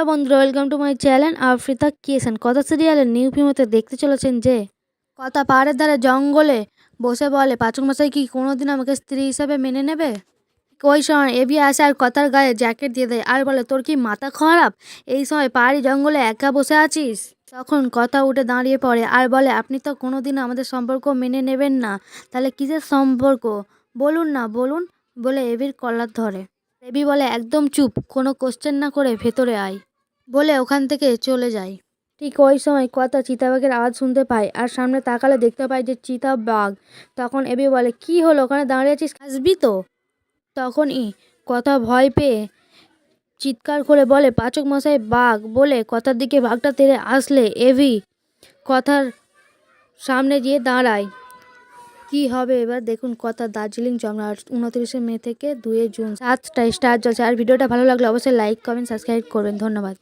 Hello বন্ধুরা welcome to my channel Afrita কিয়েছেন কথা সিরিয়ালের নিউ ফিমতে দেখতে চলেছেন যে, কথা পাহাড়ের ধারে জঙ্গলে বসে বলে, পাচক মশাই কি কোনোদিন আমাকে স্ত্রী হিসাবে মেনে নেবে? ওই সময় এবি আসে আর কথার গায়ে জ্যাকেট দিয়ে দেয়, আর বলে, তোর কি মাথা খারাপ? এই সময় পাহাড়ি জঙ্গলে একা বসে আছিস? তখন কথা উঠে দাঁড়িয়ে পড়ে, আর বলে, আপনি তো কোনোদিন আমাদের সম্পর্ক মেনে নেবেন না। তাহলে কিসের সম্পর্ক? বলুন না, বলুন, বলে এবির কলার ধরে। এবি বলে, একদম চুপ, কোনো কোশ্চেন না করে ভেতরে আয়। বলে ওখান থেকে চলে যায়। ঠিক ওই সময় কথা চিতাবাঘের আওয়াজ শুনতে পায় আর সামনে তাকালে দেখতে পায় যে চিতাবাঘ। তখন এবি বলে কি হলো? ওখানে দাঁড়িয়ে আছিস আসবি তো। তখনই কথা ভয় পেয়ে চিৎকার করে বলে পাচক মশাই বাঘ! বলে কথার দিকে বাঘটা তেড়ে আসলে এভি কথার সামনে গিয়ে দাঁড়ায়। কি হবে এবার? দেখুন কথা দার্জিলিং জমনা উনত্রিশে মে থেকে দুয়ে জুন। সাতটায় স্টার চলছে আর ভিডিওটা ভালো লাগলে অবশ্যই লাইক কমেন্ট সাবস্ক্রাইব করবেন। ধন্যবাদ।